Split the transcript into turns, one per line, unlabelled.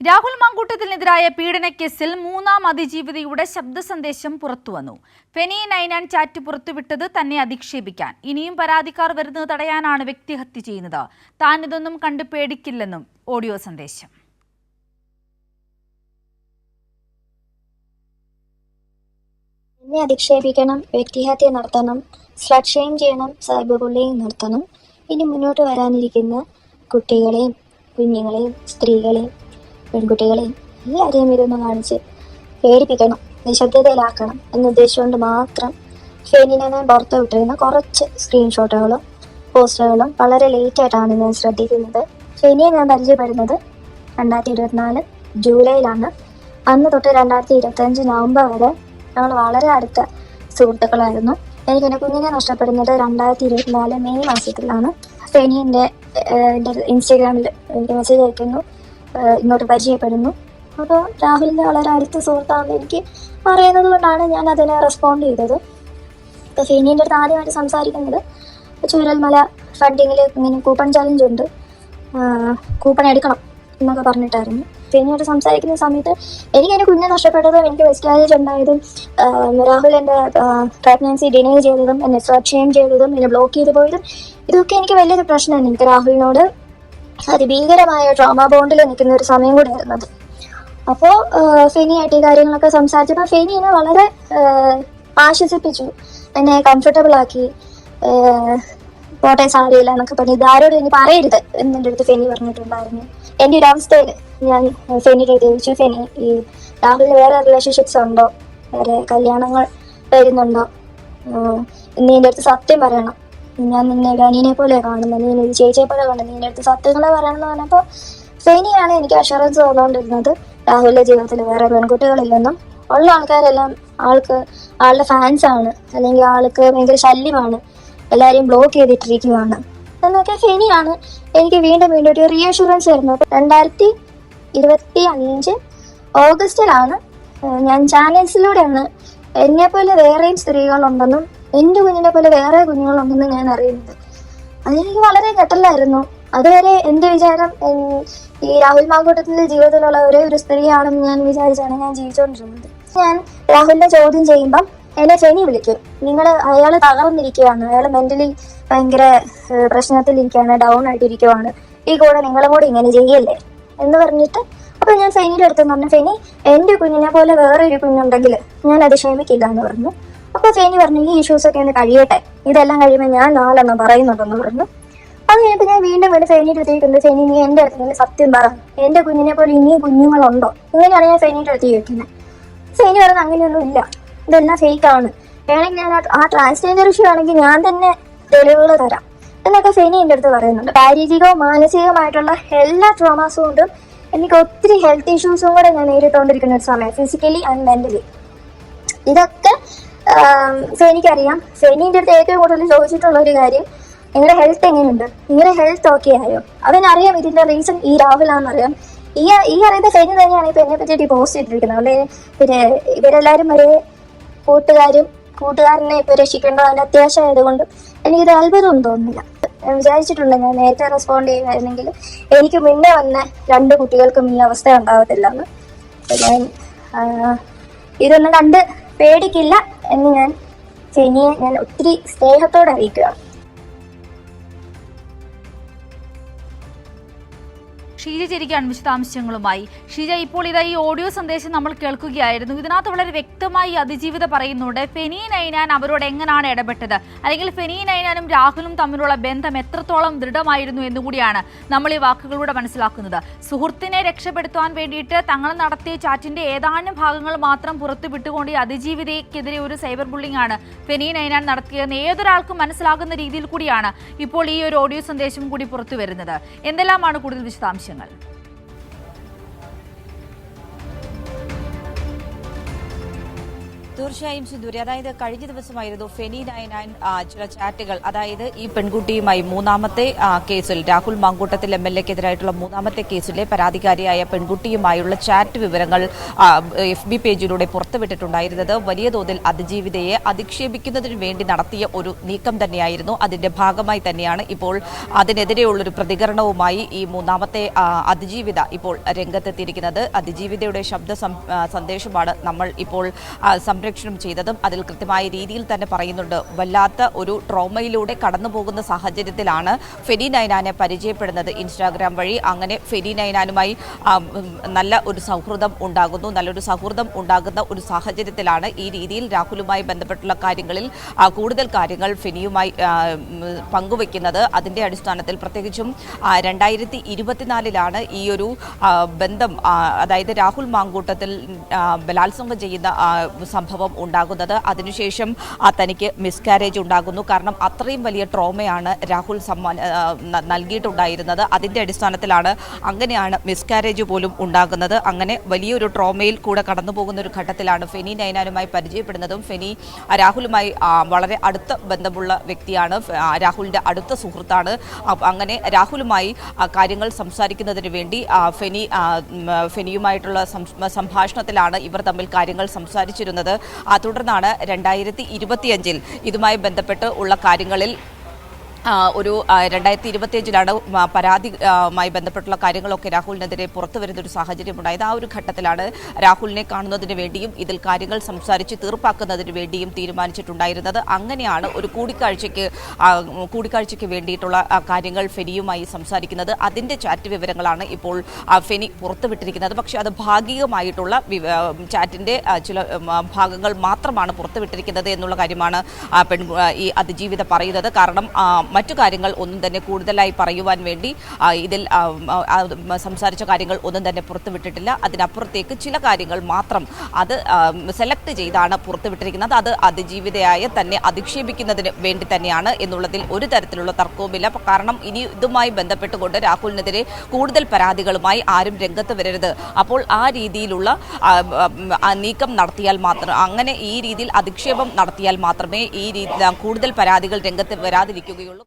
രാഹുൽ മങ്കൂട്ടത്തിനെതിരായ പീഡനക്കേസിൽ മൂന്നാം അതിജീവിതയുടെ ശബ്ദ സന്ദേശം പുറത്തുവന്നു. ഫെനി നൈനാൻ ചാറ്റ് പുറത്തുവിട്ടത് തന്നെ അധിക്ഷേപിക്കാൻ. ഇനിയും പരാതിക്കാർ വരുന്നത് തടയാനാണ് വ്യക്തി ഹത്യ ചെയ്യുന്നത്. താൻ ഇതൊന്നും കണ്ടു പേടിക്കില്ലെന്നും ഓഡിയോ സന്ദേശം.
എന്നെ അധിക്ഷേപിക്കണം വ്യക്തിഹത്യ നടത്തണം സ്ലഡ് ഷെയിം ചെയ്യണം സൈബർ ബുള്ളിങ് നടത്തണം ഇനി മുന്നോട്ട് വരാനിരിക്കുന്ന കുട്ടികളെയും കുഞ്ഞുങ്ങളെയും സ്ത്രീകളെയും പെൺകുട്ടികളെയും എല്ലാവരെയും ഇതൊന്ന് കാണിച്ച് പേടിപ്പിക്കണം നിശബ്ദതയിലാക്കണം എന്ന ഉദ്ദേശിച്ചുകൊണ്ട് മാത്രം ഫെനിനെ ഞാൻ പുറത്തു വിട്ടിരുന്ന കുറച്ച് സ്ക്രീൻഷോട്ടുകളും പോസ്റ്ററുകളും വളരെ ലേറ്റ് ആയിട്ടാണ് ഞാൻ ശ്രദ്ധിക്കുന്നത്. ഫെനിയെ ഞാൻ പരിചയപ്പെടുന്നത് രണ്ടായിരത്തി ഇരുപത്തിനാല് ജൂലൈയിലാണ്. അന്ന് തൊട്ട് രണ്ടായിരത്തി ഇരുപത്തഞ്ച് നവംബർ വരെ ഞങ്ങൾ വളരെ അടുത്ത സുഹൃത്തുക്കളായിരുന്നു. എനിക്ക് എന്റെ കുഞ്ഞിനെ നഷ്ടപ്പെടുന്നത് രണ്ടായിരത്തി ഇരുപത്തിനാല് മെയ് മാസത്തിലാണ്. ഫെനി എന്റെ എന്റെ ഇൻസ്റ്റാഗ്രാമിൽ എനിക്ക് മെസ്സേജ് അയക്കുന്നു ഇങ്ങോട്ട് പരിചയപ്പെടുന്നു. അപ്പോൾ രാഹുലിന്റെ വളരെ അടുത്ത സുഹൃത്താണെന്ന് എനിക്ക് അറിയുന്നത് കൊണ്ടാണ് ഞാൻ അതിനെ റെസ്പോണ്ട് ചെയ്തത്. ഇപ്പോൾ ഫെനീന്റെ അടുത്ത് ആദ്യമായിട്ട് സംസാരിക്കുന്നത് ചൂരൽമല ഫണ്ടിങ്ങിൽ ഇങ്ങനെ കൂപ്പൺ ചാലഞ്ച് ഉണ്ട്. കൂപ്പൺ എടുക്കണം എന്നൊക്കെ പറഞ്ഞിട്ടായിരുന്നു. ഫെനിയോട് സംസാരിക്കുന്ന സമയത്ത് എനിക്ക് എന്റെ കുഞ്ഞ് നഷ്ടപ്പെട്ടതും എനിക്ക് വെസ്റ്റാരേജ് ഉണ്ടായതും രാഹുൽ എന്റെ പ്രഗ്നൻസി ഡിനേ ചെയ്തതും എന്നെ സ്ട്രച്ച് ഷെയിം ചെയ്തതും എന്നെ ബ്ലോക്ക് ചെയ്തു പോയതും ഇതൊക്കെ എനിക്ക് വലിയൊരു പ്രശ്നമാണ് എനിക്ക് രാഹുലിനോട് അതിഭീകരമായ ട്രോമ ബോണ്ടിൽ നിൽക്കുന്ന ഒരു സമയം കൂടെ ആയിരുന്നത് അപ്പോൾ ഫെനിയായിട്ട് ഈ കാര്യങ്ങളൊക്കെ സംസാരിച്ചപ്പോൾ ഫെനി എന്നെ വളരെ ആശ്വസിപ്പിച്ചു. എന്നെ കംഫർട്ടബിൾ ആക്കി പോട്ടെ സാരിയില്ല എന്നൊക്കെ പറഞ്ഞു. ഇതാരോട് ഇനി പറയരുത് എന്നെ അടുത്ത് ഫെനി പറഞ്ഞിട്ടുണ്ടായിരുന്നു. എന്റെ ഒരു അവസ്ഥയിൽ ഞാൻ ഫെനിയുടെ ചോദിച്ചു ഫെനി ഈ രാഹുലിന് വേറെ റിലേഷൻഷിപ്സ് ഉണ്ടോ? വേറെ കല്യാണങ്ങൾ വരുന്നുണ്ടോ? നീ എന്റെ അടുത്ത് സത്യം പറയണം. ഞാൻ നിന്നെ ഒരു പോലെ കാണുന്നത് നീ ഒരു ചേച്ചിയെ പോലെ കാണുന്നത് നീ എടുത്ത് സത്യങ്ങളെ പറയണമെന്ന് പറഞ്ഞപ്പോൾ ഫെനിയാണ് എനിക്ക് അഷുറൻസ് തന്നുകൊണ്ടിരുന്നത്. രാഹുലിന്റെ ജീവിതത്തിൽ വേറെ പെൺകുട്ടികളില്ലെന്നും ഉള്ള ആൾക്കാരെല്ലാം ആൾക്ക് ആളുടെ ഫാൻസ് ആണ്. അല്ലെങ്കിൽ ആൾക്ക് ഭയങ്കര ശല്യമാണ്. എല്ലാവരെയും ബ്ലോക്ക് ചെയ്തിട്ടിരിക്കുകയാണ്. എന്നൊക്കെ ഫെനിയാണ് എനിക്ക് വീണ്ടും വീണ്ടും ഒരു റീഅഷുറൻസ് തരുന്നത്. രണ്ടായിരത്തി ഇരുപത്തി അഞ്ച് ഓഗസ്റ്റിലാണ് ഞാൻ ചാനൽസിലൂടെയാണ് എന്നെ പോലെ വേറെയും സ്ത്രീകളുണ്ടെന്നും എന്റെ കുഞ്ഞിനെ പോലെ വേറെ കുഞ്ഞുങ്ങളുണ്ടെന്ന് ഞാൻ അറിയുന്നത്. അതെനിക്ക് വളരെ ഞെട്ടലായിരുന്നു. അതുവരെ എന്റെ വിചാരം? ഈ രാഹുൽ മാങ്കൂട്ടത്തിന്റെ ജീവിതത്തിലുള്ള ഒരേ ഒരു സ്ത്രീയാണെന്ന് ഞാൻ വിചാരിച്ചാണ് ഞാൻ ജീവിച്ചുകൊണ്ടിരുന്നത്. ഞാൻ രാഹുലിനെ ചോദ്യം ചെയ്യുമ്പം എന്നെ ഫെനി വിളിക്കും. നിങ്ങൾ അയാൾ തകർന്നിരിക്കുകയാണ്. അയാൾ മെന്റലി ഭയങ്കര പ്രശ്നത്തിലിരിക്കുകയാണ് ഡൗൺ ആയിട്ടിരിക്കുവാണ് ഈ കൂടെ നിങ്ങളും കൂടെ ഇങ്ങനെ ചെയ്യല്ലേ? എന്ന് പറഞ്ഞിട്ട് അപ്പൊ ഞാൻ ഫെനിയുടെ അടുത്ത് പറഞ്ഞു ഫെനി എന്റെ കുഞ്ഞിനെ പോലെ വേറെ ഒരു കുഞ്ഞുണ്ടെങ്കിൽ ഞാൻ അത് ക്ഷമിക്കില്ല എന്ന് പറഞ്ഞു. അപ്പൊ ഫെനി പറഞ്ഞു ഈ ഇഷ്യൂസ് ഒക്കെ ഒന്ന് കഴിയട്ടെ. ഇതെല്ലാം കഴിയുമ്പോൾ ഞാൻ നാലെണ്ണം പറയുന്നുണ്ടെന്ന് പറഞ്ഞു. അത് കഴിഞ്ഞപ്പോൾ ഞാൻ വീണ്ടും സൈനീട്ട് അടുത്തേക്ക് സൈനി നീ എന്റെ അടുത്ത് നിന്ന് സത്യം പറ. എന്റെ കുഞ്ഞിനെ പോലെ ഇനിയും കുഞ്ഞുങ്ങളുണ്ടോ? ഇങ്ങനെയാണ് ഞാൻ സൈനീട്ട് അടുത്ത് ചോദിക്കുന്നത് സൈനി പറയുന്നത് അങ്ങനെയൊന്നും ഇല്ല. ഇതെല്ലാം ഫേക്ക് ആണ്. വേണമെങ്കിൽ ഞാൻ ആ- ട്രാൻസ്ജെൻഡർ ഇഷ്യൂ ആണെങ്കിൽ ഞാൻ തന്നെ തെളിവുകൾ തരാം. എന്നൊക്കെ ഫെനി എന്റെ അടുത്ത് പറയുന്നുണ്ട്. ശാരീരികവും മാനസികവുമായിട്ടുള്ള എല്ലാ ട്രോമാസും കൊണ്ടും എനിക്ക് ഒത്തിരി ഹെൽത്ത് ഇഷ്യൂസും കൂടെ ഞാൻ നേരിട്ടുകൊണ്ടിരിക്കുന്ന ഒരു സമയം ഫിസിക്കലി ആൻഡ് മെന്റലി ഇതൊക്കെ ഫെനിക്കറിയാം സേനീന്റെ അടുത്ത് ഏറ്റവും കൂടുതൽ ചോദിച്ചിട്ടുള്ള ഒരു കാര്യം നിങ്ങളുടെ ഹെൽത്ത് എങ്ങനെയുണ്ട്? നിങ്ങളുടെ ഹെൽത്ത് ഓക്കെ ആയോ? അവനറിയാം ഇതിന്റെ റീസൺ ഈ രാഹുലാണെന്നറിയാം ഈ ഈ അറിയുന്ന ഫെനി തന്നെയാണ് ഇപ്പൊ എന്നെ പറ്റിയിട്ട് പോസ്റ്റ് ചെയ്തിരിക്കുന്നത്. അല്ലെ? പിന്നെ ഇവരെല്ലാവരും ഒരേ കൂട്ടുകാരും കൂട്ടുകാരനെ ഇപ്പൊ രക്ഷിക്കേണ്ടത് അത്യാവശ്യമായതുകൊണ്ട് എനിക്കൊരു അത്ഭുതമൊന്നും തോന്നുന്നില്ല. വിചാരിച്ചിട്ടുണ്ട് ഞാൻ നേരത്തെ റെസ്പോണ്ട് ചെയ്യുമായിരുന്നെങ്കിൽ എനിക്ക് മുന്നേ വന്ന രണ്ട് കുട്ടികൾക്കും ഈ അവസ്ഥ ഉണ്ടാവത്തില്ല എന്ന് ഞാൻ ഇതൊന്നും കണ്ട് പേടിക്കില്ല. എന്ന് ഞാൻ ചെനിയെ ഞാൻ ഒത്തിരി സ്നേഹത്തോടെ അറിയിക്കുകയാണ്
ഷീജ ചിരിക്കാണ് വിശദാംശങ്ങളുമായി ഷീജ ഇപ്പോൾ ഇതാ ഈ ഓഡിയോ സന്ദേശം നമ്മൾ കേൾക്കുകയായിരുന്നു. ഇതിനകത്ത് വളരെ വ്യക്തമായി അതിജീവിത പറയുന്നുണ്ട് ഫെനി നൈനാൻ അവരോട് എങ്ങനെയാണ് ഇടപെട്ടത്? അല്ലെങ്കിൽ ഫെനി നൈനാനും രാഹുലും തമ്മിലുള്ള ബന്ധം എത്രത്തോളം ദൃഢമായിരുന്നു എന്നുകൂടിയാണ് നമ്മൾ ഈ വാക്കുകളിലൂടെ മനസ്സിലാക്കുന്നത്. സുഹൃത്തിനെ രക്ഷപ്പെടുത്താൻ വേണ്ടിയിട്ട് തങ്ങൾ നടത്തിയ ചാറ്റിന്റെ ഏതാനും ഭാഗങ്ങൾ മാത്രം പുറത്തു വിട്ടുകൊണ്ട് ഈ അതിജീവിതയ്ക്കെതിരെ ഒരു സൈബർ ബുള്ളിംഗ് ആണ് ഫെനി നൈനാൻ നടത്തിയതെന്ന് ഏതൊരാൾക്കും മനസ്സിലാകുന്ന രീതിയിൽ കൂടിയാണ് ഇപ്പോൾ ഈ ഒരു ഓഡിയോ സന്ദേശം കൂടി പുറത്തു വരുന്നത്. എന്തെല്ലാമാണ് കൂടുതൽ വിശദാംശങ്ങൾ?
الشمال തീർച്ചയായും സിന്ദൂരി. അതായത് കഴിഞ്ഞ ദിവസമായിരുന്നു ഫെനി നയനാൻ ആ, ചില ചാറ്റുകൾ. അതായത് ഈ പെൺകുട്ടിയുമായി മൂന്നാമത്തെ കേസിൽ രാഹുൽ മാങ്കൂട്ടത്തിൽ എം എൽ എക്കെതിരായിട്ടുള്ള മൂന്നാമത്തെ കേസിലെ പരാതിക്കാരിയായ പെൺകുട്ടിയുമായുള്ള ചാറ്റ് വിവരങ്ങൾ എഫ് ബി പേജിലൂടെ പുറത്തുവിട്ടിട്ടുണ്ടായിരുന്നത്. വലിയ തോതിൽ അതിജീവിതയെ അധിക്ഷേപിക്കുന്നതിന് വേണ്ടി നടത്തിയ ഒരു നീക്കം തന്നെയായിരുന്നു. അതിന്റെ ഭാഗമായി തന്നെയാണ് ഇപ്പോൾ അതിനെതിരെയുള്ളൊരു പ്രതികരണവുമായി ഈ മൂന്നാമത്തെ അതിജീവിത ഇപ്പോൾ രംഗത്തെത്തിയിരിക്കുന്നത്. അതിജീവിതയുടെ ശബ്ദ സന്ദേശമാണ് നമ്മൾ ഇപ്പോൾ സംരക്ഷണം ചെയ്തതും അതിൽ കൃത്യമായ രീതിയിൽ തന്നെ പറയുന്നുണ്ട്. വല്ലാത്ത ഒരു ട്രോമയിലൂടെ കടന്നു പോകുന്ന സാഹചര്യത്തിലാണ് ഫെനി നൈനാനെ പരിചയപ്പെടുന്നത് ഇൻസ്റ്റാഗ്രാം വഴി. അങ്ങനെ ഫെനി നൈനാനുമായി നല്ല ഒരു സൗഹൃദം ഉണ്ടാകുന്നു. നല്ലൊരു സൗഹൃദം ഉണ്ടാകുന്ന ഒരു സാഹചര്യത്തിലാണ് ഈ രീതിയിൽ രാഹുലുമായി ബന്ധപ്പെട്ടുള്ള കാര്യങ്ങളിൽ കൂടുതൽ കാര്യങ്ങൾ ഫെനിയുമായി പങ്കുവെക്കുന്നത് അതിന്റെ അടിസ്ഥാനത്തിൽ പ്രത്യേകിച്ചും രണ്ടായിരത്തി ഇരുപത്തിനാലിലാണ് ഈ ഒരു ബന്ധം അതായത് രാഹുൽ മാങ്കൂട്ടത്തിൽ ബലാത്സംഗം ചെയ്യുന്ന ആ, സംഭവം ഉണ്ടാകുന്നത്. അതിനുശേഷം തനിക്ക് മിസ്കാരേജ് ഉണ്ടാകുന്നു. കാരണം അത്രയും വലിയ ട്രോമയാണ് രാഹുൽ സമ്മാൻ ആ, ന- നൽകിയിട്ടുണ്ടായിരുന്നത്. അതിന്റെ അടിസ്ഥാനത്തിലാണ് അങ്ങനെയാണ് മിസ്കാരേജ് പോലും ഉണ്ടാകുന്നത്. അങ്ങനെ വലിയൊരു ട്രോമയിൽ കൂടെ കടന്നു പോകുന്ന ഒരു ഘട്ടത്തിലാണ് ഫെനി നൈനാനുമായി പരിചയപ്പെടുന്നതും. ഫെനി രാഹുലുമായി വളരെ അടുത്ത ബന്ധമുള്ള വ്യക്തിയാണ്. രാഹുലിന്റെ അടുത്ത സുഹൃത്താണ്. അങ്ങനെ രാഹുലുമായി കാര്യങ്ങൾ സംസാരിക്കുന്നതിന് വേണ്ടി ഫെനി ഫെനിയുമായിട്ടുള്ള സംഭാഷണത്തിലാണ് ഇവർ തമ്മിൽ കാര്യങ്ങൾ സംസാരിച്ചിരുന്നത്. തുടർന്നാണ് രണ്ടായിരത്തി ഇരുപത്തിയഞ്ചിൽ ഇതുമായി ബന്ധപ്പെട്ട് ഉള്ള കാര്യങ്ങളിൽ ഒരു രണ്ടായിരത്തി ഇരുപത്തിയഞ്ചിലാണ് പരാതിയുമായി ബന്ധപ്പെട്ടുള്ള കാര്യങ്ങളൊക്കെ രാഹുലിനെതിരെ പുറത്തു വരുന്ന ഒരു സാഹചര്യം ഉണ്ടായത് ആ ഒരു ഘട്ടത്തിലാണ് രാഹുലിനെ കാണുന്നതിന് വേണ്ടിയും ഇതിൽ കാര്യങ്ങൾ സംസാരിച്ച് തീർപ്പാക്കുന്നതിന് വേണ്ടിയും തീരുമാനിച്ചിട്ടുണ്ടായിരുന്നത്. അങ്ങനെയാണ് ഒരു കൂടിക്കാഴ്ചയ്ക്ക് കൂടിക്കാഴ്ചയ്ക്ക് വേണ്ടിയിട്ടുള്ള കാര്യങ്ങൾ ഫെനിയുമായി സംസാരിക്കുന്നത്. അതിന്റെ ചാറ്റ് വിവരങ്ങളാണ് ഇപ്പോൾ ഫെനി പുറത്തുവിട്ടിരിക്കുന്നത്. പക്ഷേ അത് ഭാഗികമായിട്ടുള്ള ചാറ്റിന്റെ ചില ഭാഗങ്ങൾ മാത്രമാണ് പുറത്തുവിട്ടിരിക്കുന്നത് എന്നുള്ള കാര്യമാണ് പെൺ ഈ അതിജീവിത പറയുന്നത്. കാരണം മറ്റു കാര്യങ്ങൾ ഒന്നും തന്നെ കൂടുതലായി പറയുവാൻ വേണ്ടി ഇതിൽ സംസാരിച്ച കാര്യങ്ങൾ ഒന്നും തന്നെ പുറത്തുവിട്ടിട്ടില്ല അതിനപ്പുറത്തേക്ക് ചില കാര്യങ്ങൾ മാത്രം അത് സെലക്ട് ചെയ്താണ് പുറത്തുവിട്ടിരിക്കുന്നത് അത് അതിജീവിതയായ തന്നെ അധിക്ഷേപിക്കുന്നതിന് വേണ്ടി തന്നെയാണ് എന്നുള്ളതിൽ ഒരു തരത്തിലുള്ള തർക്കവുമില്ല. കാരണം ഇനി ഇതുമായി ബന്ധപ്പെട്ടുകൊണ്ട് രാഹുലിനെതിരെ കൂടുതൽ പരാതികളുമായി ആരും രംഗത്ത് വരരുത്. അപ്പോൾ ആ രീതിയിലുള്ള നീക്കം നടത്തിയാൽ മാത്രം അങ്ങനെ ഈ രീതിയിൽ അധിക്ഷേപം നടത്തിയാൽ മാത്രമേ ഈ രീതി കൂടുതൽ പരാതികൾ രംഗത്ത് വരാതിരിക്കുകയുള്ളൂ.